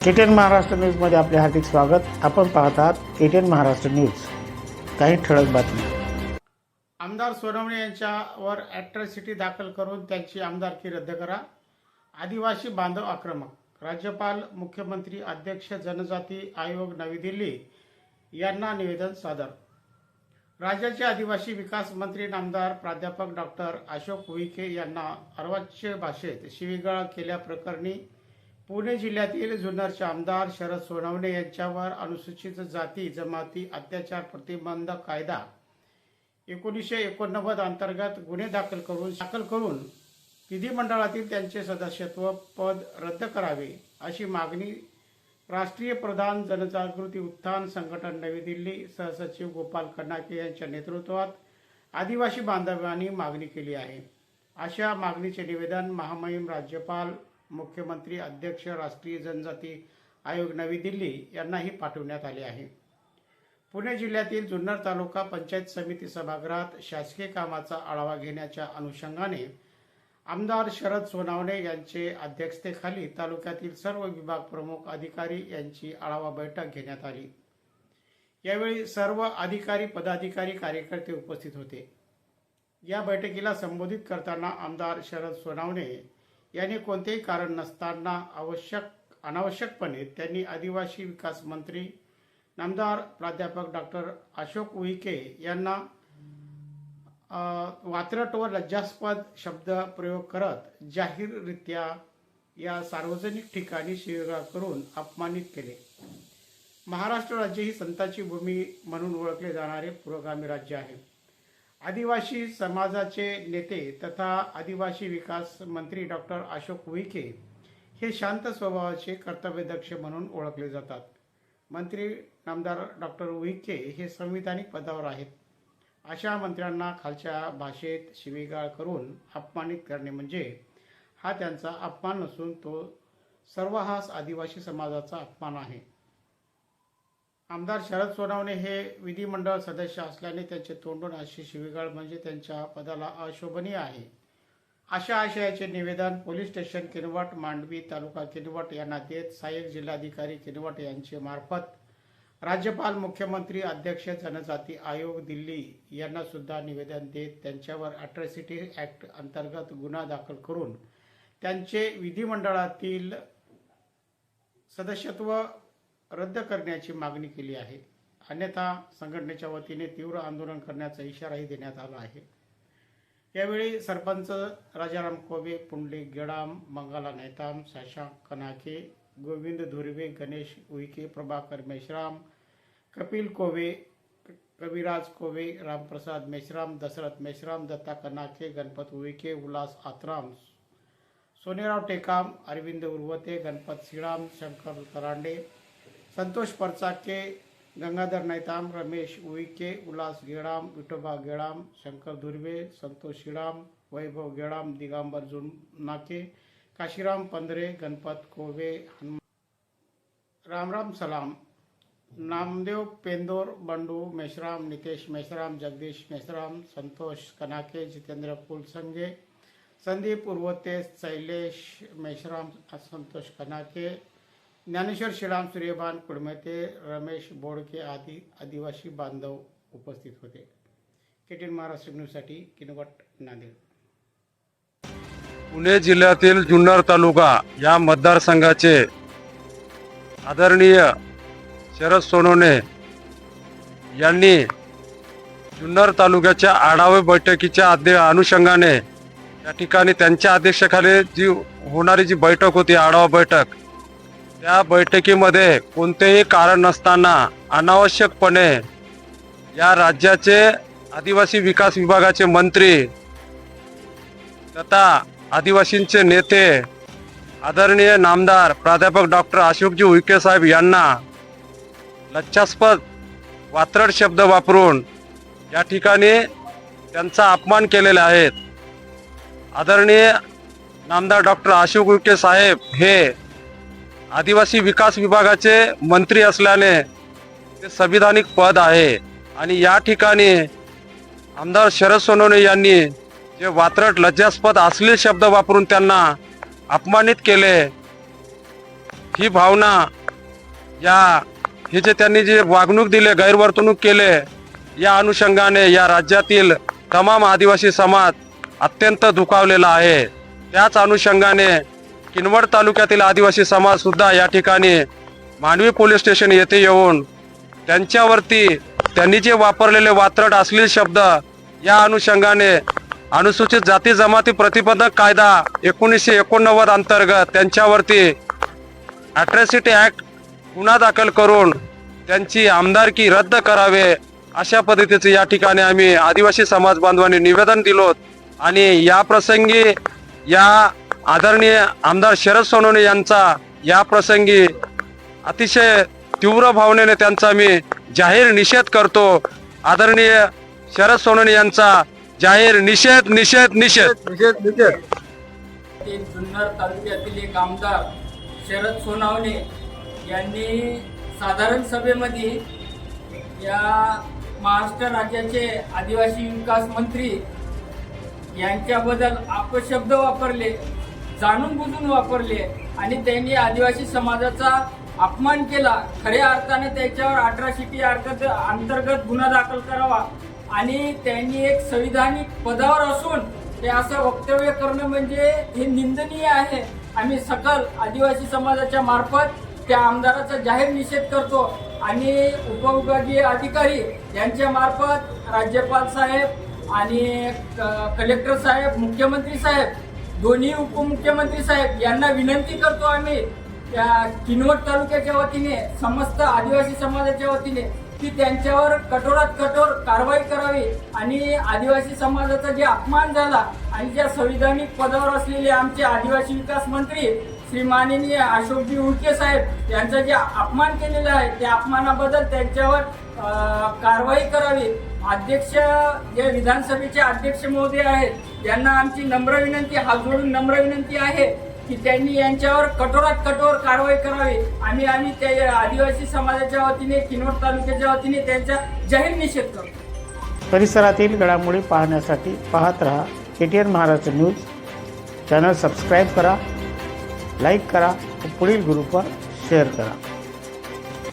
KTN Maharashtra न्यूजमध्ये आपले हार्दिक स्वागत. आपण पाहत आहात केटीएन महाराष्ट्र न्यूज. काही ठळक बातमी आमदार सोनवणे यांच्यावर ॲट्रॉसिटी दाखल करून त्यांची आमदारकी रद्द करा. आदिवासी बांधव आक्रमक. राज्यपाल मुख्यमंत्री अध्यक्ष जनजाती आयोग नवी दिल्ली यांना निवेदन सादर. राज्याचे आदिवासी विकास मंत्री नामदार प्राध्यापक डॉक्टर अशोक उईके यांना अर्वाच्य भाषेत शिवीगाळ केल्याप्रकरणी पुणे जिल्ह्यातील जुन्नरचे आमदार शरद सोनवणे यांच्यावर अनुसूचित जाती जमाती अत्याचार प्रतिबंध कायदा एकोणीसशे एकोणनव्वद अंतर्गत गुन्हे दाखल करून दाखल करून विधिमंडळातील त्यांचे सदस्यत्व पद रद्द करावे अशी मागणी राष्ट्रीय प्रधान जनजागृती उत्थान संघटन नवी दिल्ली सहसचिव गोपाल कन्नाके यांच्या नेतृत्वात आदिवासी बांधवांनी मागणी केली आहे. अशा मागणीचे निवेदन महामहिम राज्यपाल मुख्यमंत्री अध्यक्ष राष्ट्रीय जनजाती आयोग नवी दिल्ली यांनाही पाठवण्यात आले आहे. पुणे जिल्ह्यातील जुन्नर तालुका पंचायत समिती सभागृहात शासकीय कामाचा आढावा घेण्याच्या अनुषंगाने आमदार शरद सोनावणे यांचे अध्यक्षतेखाली तालुक्यातील सर्व विभाग प्रमुख अधिकारी यांची आढावा बैठक घेण्यात आली. यावेळी सर्व अधिकारी पदाधिकारी कार्यकर्ते उपस्थित होते. या बैठकीला संबोधित करताना आमदार शरद सोनावणे याने कोणतेही कारण नसताना आवश्यक अनावश्यकपणे त्यांनी आदिवासी विकास मंत्री नामदार प्राध्यापक डॉक्टर अशोक उईके यांना वात्रट व लज्जास्पद शब्द प्रयोग करत जाहीररित्या या सार्वजनिक ठिकाणी शिवीगाळ करून अपमानित केले. महाराष्ट्र राज्य ही संतांची भूमी म्हणून ओळखले जाणारे पुरोगामी राज्य आहे. आदिवासी समाजाचे नेते तथा आदिवासी विकास मंत्री डॉक्टर अशोक उईके हे शांत स्वभावाचे कर्तव्यदक्ष म्हणून ओळखले जातात. मंत्री नामदार डॉक्टर उईके हे संविधानिक पदावर आहेत. अशा मंत्र्यांना खालच्या भाषेत शिवीगाळ करून अपमानित करणे म्हणजे हा त्यांचा अपमान नसून तो सर्वहास आदिवासी समाजाचा अपमान आहे. आमदार शरद सोनावणे हे विधिमंडळ सदस्य असल्याने त्यांचे तोंडून अशी शिवीगाळ म्हणजे त्यांच्या पदाला अशोभनीय आहे. अशा आशयाचे निवेदन पोलीस स्टेशन किनवट मांडवी तालुका किनवट यांना देत सहाय्यक जिल्हाधिकारी किनवट यांचे मार्फत राज्यपाल मुख्यमंत्री अध्यक्ष जनजाती आयोग दिल्ली यांना सुद्धा निवेदन देत त्यांच्यावर अट्रॉसिटी ॲक्ट अंतर्गत गुन्हा दाखल करून त्यांचे विधिमंडळातील सदस्यत्व रद्द करण्याची मागणी केली आहे. अन्यथा संघटनेच्या वतीने तीव्र आंदोलन करण्याचा इशाराही देण्यात आला आहे. यावेळी सरपंच राजाराम कोबे पुंडलिक गेडाम मंगाला नेताम शशांक कनाके गोविंद धुर्वे गणेश उईके प्रभाकर मेश्राम कपिल कोवे कविराज कोवे रामप्रसाद मेश्राम दशरथ मेश्राम दत्ता कनाके गणपत उईके उल्हास आत्राम सोनेराव टेकाम अरविंद उर्वते गणपत श्रीराम शंकर तरांडे संतोष परचाके गंगाधर नैताम रमेश उईके उल्हास गेडाम विठोबा गेडाम शंकर धुर्वे संतोष श्रीराम वैभव गेडाम दिगंबर जुनाके काशीराम पंधरे गणपत कोवे हनुमान रामराम सलाम नामदेव पेंदोर बंडू मेश्राम नितेश मेश्राम जगदीश मेश्राम संतोष कनाके जितेंद्र कुलसंगे संदीप उर्वते शैलेश मेश्राम संतोष कनाके ज्ञानेश्वर श्रीराम सूर्यभान कुडमेते रमेश बोडके आदी आदिवासी बांधव उपस्थित होते. केटीन महाराष्ट्र न्यूजसाठी किनवट नांदेड. पुणे जिल्ह्यातील जुन्नर तालुका या मतदारसंघाचे आदरणीय शरद सोनवणे यांनी जुन्नर तालुक्याच्या आढावा बैठकीच्या अध्य अनुषंगाने या ठिकाणी त्यांच्या अध्यक्षाखाली जी होणारी जी बैठक होती आढावा बैठक त्या बैठकीमध्ये कोणतेही कारण नसताना अनावश्यकपणे या राज्याचे आदिवासी विकास विभागाचे मंत्री तथा आदिवासींचे नेते आदरणीय नामदार प्राध्यापक डॉक्टर अशोकजी उईके साहेब यांना लज्जास्पद वात्रट शब्द वापरून या ठिकाणी त्यांचा अपमान केलेला आहेत. आदरणीय नामदार डॉक्टर अशोक उईके साहेब हे आदिवासी विकास विभागाचे मंत्री असल्याने ते संविधानिक पद आहे. आणि या ठिकाणी आमदार शरद सोनवणे यांनी जे वात्रट लज्जास्पद असलेले शब्द वापरून त्यांना अपमानित केले ही भावना या हे जे त्यांनी जे वागणूक दिले गैरवर्तणूक केले या अनुषंगाने या राज्यातील तमाम आदिवासी समाज अत्यंत दुखावलेला आहे. त्याच अनुषंगाने किनवट तालुक्यातील आदिवासी समाज सुद्धा या ठिकाणी मांडवी पोलीस स्टेशन येथे येऊन त्यांच्यावरती त्यांनी जे वापरलेले वात्रट असलेले शब्द या अनुषंगाने अनुसूचित जाती जमाती प्रतिबंधक कायदा एकोणीसशे एकोणनव्वद अंतर्गत त्यांच्यावरती अॅट्रॅसिटी ॲक्ट गुन्हा दाखल करून त्यांची आमदारकी रद्द करावे अशा पद्धतीचे या ठिकाणी आम्ही आदिवासी समाज बांधवांनी निवेदन दिलो आणि या प्रसंगी या आदरणीय आमदार शरद सोनवणे यांचा या प्रसंगी अतिशय तीव्र भावनेने त्यांचा मी जाहीर निषेध करतो. आदरणीय शरद सोनवणे यांचा जाहीर निषेध निषेध निषेध. निषेध निषेध. जुन्नर तालुक्यातील एक आमदार शरद सोनावणे यांनी साधारण सभेमध्ये या महाराष्ट्र राज्याचे आदिवासी विकास मंत्री यांच्याबद्दल अपशब्द वापरले. जाणून बुजून वापरले आणि त्यांनी आदिवासी समाजाचा अपमान केला. खऱ्या अर्थाने त्याच्यावर अठराशिटी अर्थ अंतर्गत गुन्हा दाखल करावा. आणि त्यांनी एक संविधानिक पदावर असून ते असं वक्तव्य करणं म्हणजे हे निंदनीय आहे. आम्ही सकल आदिवासी समाजाच्या मार्फत त्या आमदाराचा जाहीर निषेध करतो आणि उपविभागीय अधिकारी यांच्या मार्फत राज्यपाल साहेब आणि क- कलेक्टर साहेब मुख्यमंत्री साहेब दोन्ही उपमुख्यमंत्री साहेब यांना विनंती करतो आम्ही त्या किनवट तालुक्याच्या वतीने समस्त आदिवासी समाजाच्या वतीने की त्यांच्यावर कठोरात कठोर कारवाई करावी आणि आदिवासी समाजाचा जे अपमान झाला आणि ज्या संविधानिक पदावर असलेले आमचे आदिवासी विकास मंत्री श्री माननीय अशोकजी उईके साहेब यांचा जे अपमान केलेला आहे त्या अपमानाबद्दल त्यांच्यावर कारवाई करावी. अध्यक्ष जे विधानसभेचे अध्यक्ष महोदय आहेत त्यांना आमची नम्र विनंती हात जोडून नम्र विनंती आहे की त्यांनी यांच्यावर कठोरात कठोर कारवाई करावी. आम्ही आम्ही त्या आदिवासी समाजाच्या वतीने किनवट तालुक्याच्या वतीने त्यांचा जाहीर निषेध करतो. परिसरातील घडामोडी पाहण्यासाठी पाहत रहा K T N Maharashtra news. Channel subscribe करा लाईक करा पुढील ग्रुपवर शेअर करा.